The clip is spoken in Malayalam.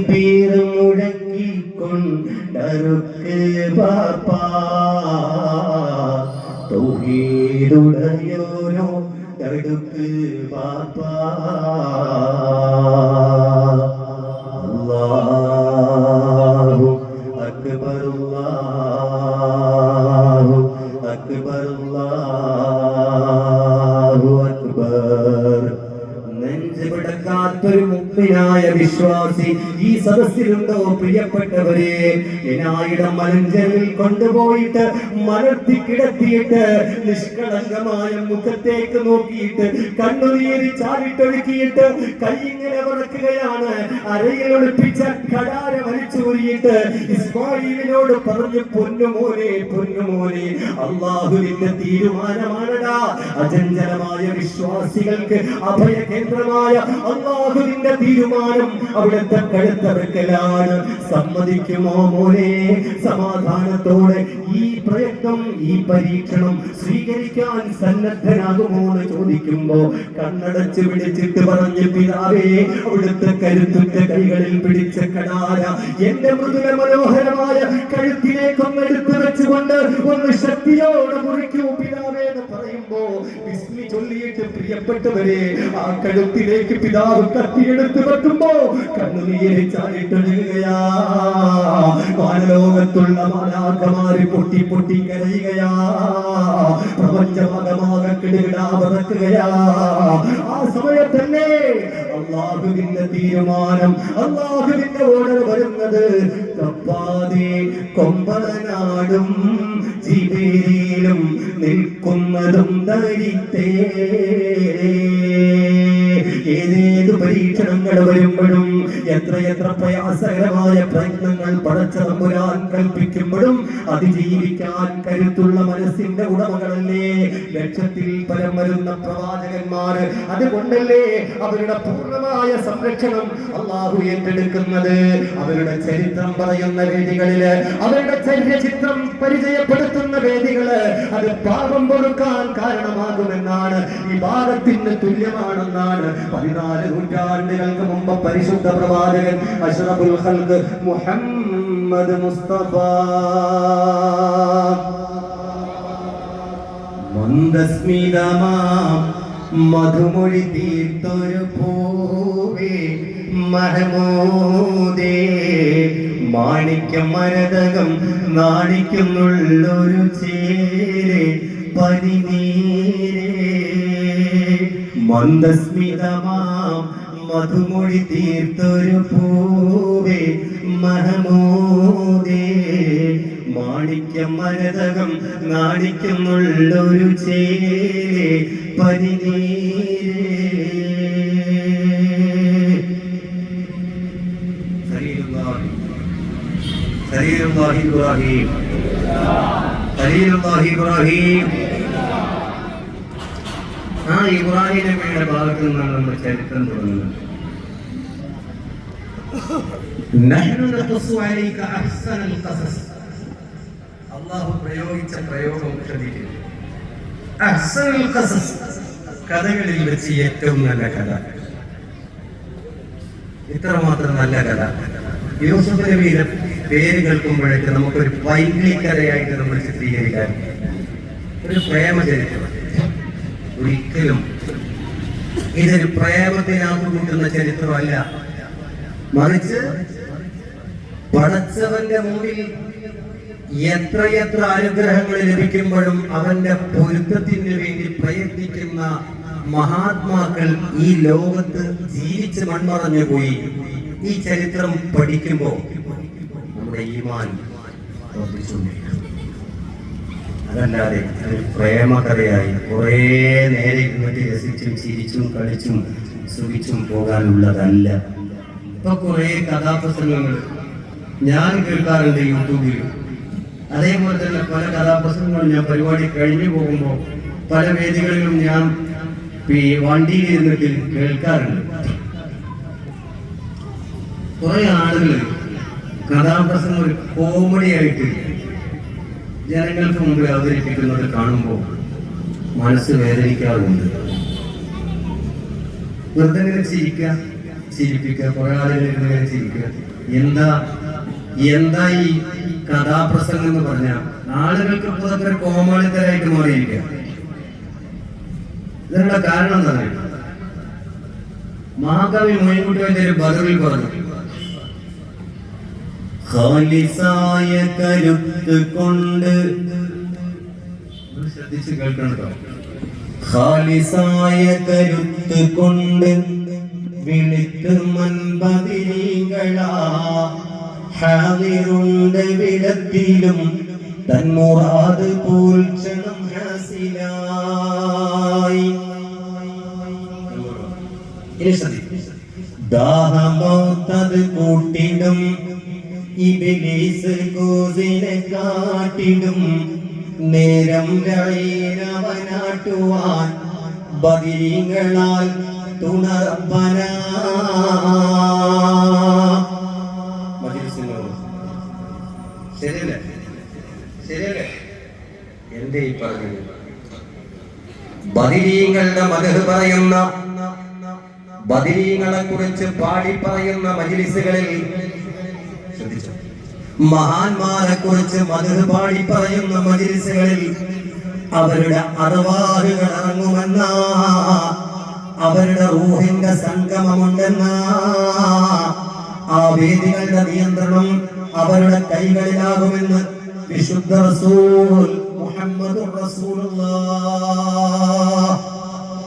പേര് മുഴക്കിക്കൊണ്ടറുക്ക് പാപ്പാ. തൗഹീദുടയോരോ തടുക്ക് പാപ്പാ. അല്ലാഹു അക്ബർ അല്ലാഹു അക്ബർ. നെഞ്ചുപിടക്കാത്തൊരു മുക്തിനായ വിശ്വാസി ഈ സദസ്സിലുണ്ടോ പ്രിയപ്പെട്ടവരെ? വിനായിടം മലഞ്ചലിൽ കൊണ്ടുപോയിട്ട് മലർത്തി കിടത്തിയിട്ട് നിഷ്കളങ്കമായ മുഖത്തേക്ക് നോക്കിയിട്ട് കണ്ണുനീരി ചാടിട്ടൊഴുക്കിയിട്ട് കൈയിങ്ങനെ വളക്കുകയാണ് അരയിൽ ഒളിപ്പിച്ച കടാര വലിച്ചൂരിയിട്ട് ഇസ്മായിലിനോട് പറഞ്ഞു പൊന്നുമോനെ പൊന്നുമോനെ അള്ളാഹുവിന്റെ തീരുമാനമാണടാ. അചഞ്ചലമായ വിശ്വാസികൾക്ക് അഭയ കേന്ദ്രമായ അള്ളാഹുവിന്റെ തീരുമാനം അവിടുത്തെ കഴുത്തവർക്കെല്ലാം സമ്മതിക്കുമോ മോനെ? സമാധാനത്തോടെ ഈ പ്രയത്നം ഈ പരീക്ഷണം സ്വീകരിക്കാൻ സന്നദ്ധനാകുമോ എന്ന് ചോദിക്കുമ്പോ കണ്ണടച്ച് പിടിച്ചിട്ട് പറഞ്ഞ് പിതാവേ അവിടുത്തെ കരുത്തുറ്റ കൈകളിൽ പിടിച്ച കടാര എന്റെ മൃദുല മനോഹരമായ കഴുത്തിലേക്കൊന്ന് എടുത്തു വെച്ചുകൊണ്ട് ഒന്ന് ശക്തിയോടെ മുറിക്കൂ പിതാവേ പറയുമ്പോ വിസ്മി ചൊല്ലിയിട്ട് പ്രിയപ്പെട്ടവരെ ആ കഴുത്തിലേക്ക് പിതാവ് കത്തിയെടുത്ത് വെക്കുമ്പോ കണ്ണുനീരി മാലാക്കമാര് പൊട്ടി പൊട്ടി കരയുകയാ. പ്രപഞ്ചമകമാകെ ആ സമയത്തന്നെ വരുന്നത്. കൊമ്പനാടും ജിബിരിയിലും നിൽക്കുന്നതും ധരിത്തേ. ഏതേത് പരീക്ഷണങ്ങൾ വരുമ്പോഴും എത്രയെത്ര പ്രയാസകരമായ പ്രയത്നങ്ങൾ പടച്ച തമ്പുരാൻ കൽപ്പിക്കുമ്പോഴും അതിജീവിക്കാൻ കരുത്തുള്ള മനസ്സിന്റെ ഉടമകളല്ലേ? ലക്ഷത്തിൽ പരം വരുന്ന പ്രവാചകന്മാർ. അതുകൊണ്ടല്ലേ അവരുടെ പൂർണമായ സംരക്ഷണം അള്ളാഹു ഏറ്റെടുക്കുന്നത്. അവരുടെ ചരിത്രം പറയുന്ന വേദികളിൽ അവരുടെ ചരിത്രചിത്രം പരിചയപ്പെടുത്തുന്ന വേദികൾ അത് പാപം കൊടുക്കാൻ കാരണമാകുമെന്നാണ്. ഈ ഭാഗത്തിന് തുല്യമാണെന്നാണ് പതിനാല് നൂറ്റാണ്ടുകൾക്ക് മുമ്പ് പരിശുദ്ധ പ്രവാചകൻ അഷ്റഫുൽ ഖൽഖ് മുഹമ്മദ് മുസ്തഫ. മന്ദസ്മിതമാം മധുമൊഴി തീർത്തൊരു പൂവേ മഹമൂദേ. മാണിക്യം മരതകം നാണിക്കുന്നുള്ളൊരു ചേരെ പനിനീരേ മന്ദസ്മിതമാം മധുമൊഴി തീർത്തൊരു പൂവേ മഹമോദേ. മാണിക്യം മരതകം നാണിക്കുന്നുള്ളൊരു ചേരേ പതിനീരേ ഇബ്രാഹിം. ഇബ്രാഹിം. ആ ഇബ്രാഹിം നബിയുടെ ഭാഗത്ത് നിന്നാണ് നമ്മൾ ചരിത്രം തുടങ്ങുന്നത്. അല്ലാഹു പ്രയോഗിച്ച പ്രയോഗം കഥകളിൽ വെച്ച് ഏറ്റവും നല്ല കഥ. ഇത്രമാത്രം നല്ല കഥ. യൂസുഫ് നബിയുടെ പേര് കേൾക്കുമ്പോഴേക്ക് നമുക്കൊരു പൈങ്കിളി കഥയായിട്ട് നമ്മൾ ചിത്രീകരിക്കാൻ ഒരു പ്രേമചരിത്രം. ഒരിക്കലും ഇതൊരു പ്രേമത്തിനാക്കി കൂട്ടുന്ന ചരിത്രമല്ല. മറിച്ച് പടച്ചവന്റെ മുമ്പിൽ എത്രയെത്ര അനുഗ്രഹങ്ങൾ ലഭിക്കുമ്പോഴും അവന്റെ പൊരുത്തത്തിന് വേണ്ടി പ്രയത്നിക്കുന്ന മഹാത്മാക്കൾ ഈ ലോകത്ത് ജീവിച്ച് മൺമറഞ്ഞു പോയി. ഈ ചരിത്രം പഠിക്കുമ്പോൾ നമ്മുടെ ഈമാൻ വർദ്ധിച്ചുകൊണ്ടിരിക്കും അതല്ലാതെ അതൊരു പ്രേമകഥയായി കുറേ നേരെ ഇരുന്നിട്ട് രസിച്ചും ചിരിച്ചും കളിച്ചും സുഖിച്ചും പോകാനുള്ളതല്ല. ഇപ്പൊ കുറേ കഥാപ്രസംഗങ്ങൾ ഞാൻ കേൾക്കാറുണ്ട് യൂട്യൂബിൽ അതേപോലെ തന്നെ പല കഥാപ്രസംഗങ്ങളും ഞാൻ പരിപാടി കഴിഞ്ഞു പോകുമ്പോൾ പല വേദികളിലും ഞാൻ വണ്ടിയിൽ ഇരുന്നിട്ട് കേൾക്കാറുണ്ട്. കുറെ ആളുകൾ കഥാപ്രസംഗം ഒരു കോമഡി ആയിട്ട് ജനങ്ങൾക്ക് മുമ്പിൽ അവതരിപ്പിക്കുന്നത് കാണുമ്പോൾ മനസ്സ് വേദനിക്കാറുണ്ട്. ഇങ്ങനെ ചിരിക്കുക ചിരിപ്പിക്കുക കുറെ ആളുകൾ ചിരിക്കുക. എന്താ എന്താ ഈ കഥാപ്രസംഗം എന്ന് പറഞ്ഞ ആളുകൾക്ക് ഇപ്പോൾ കോമാളിത്തരായിട്ട് മാറിയിരിക്കുക. ഇതിനുള്ള കാരണം എന്താണ് മഹാകവി മൊയ്ൻകുട്ടി ഒരു ബദറിൽ പറഞ്ഞു. ഖാലിസായ കരുത്ത് കൊണ്ട് ശ്രദ്ധിച്ച് കേൾക്കണം ഖാലിസായ കരുത്ത് കൊണ്ട് വിളിക്ക് മൻപതിരികളാ വിടത്തിലും തന്മുറാത് പോൽ ക്ഷണം ഹാസിലായി ശ്രദ്ധിക്കും. ദാഹമോത്തത് കൂട്ടിടും. ഇബിലീസ് കൂസിനെ കാട്ടിടും. നേരം രൈനവനാട്ടുവാൻ ബദിരിങ്ങളാൽ തുണർപ്പന. ശരിയല്ലേ? ബദിരീങ്ങളുടെ പറയുന്ന കുറിച്ച് പാടി പറയുന്ന മജിലിസുകളിൽ മഹാന്മാരെ കുറിച്ച് മധുര പാടി പറയുന്ന മജിലിസുകളിൽ അവരുടെ അറുവാറുകൾ ഇറങ്ങുമെന്ന. അവരുടെ റൂഹിന്റെ സംഗമമുണ്ടെന്ന. ആ വേദികളുടെ നിയന്ത്രണം അവരുടെ കൈകളിലാകുമെന്ന് വിശുദ്ധ റസൂൽ മുഹമ്മദ് റസൂലുള്ള.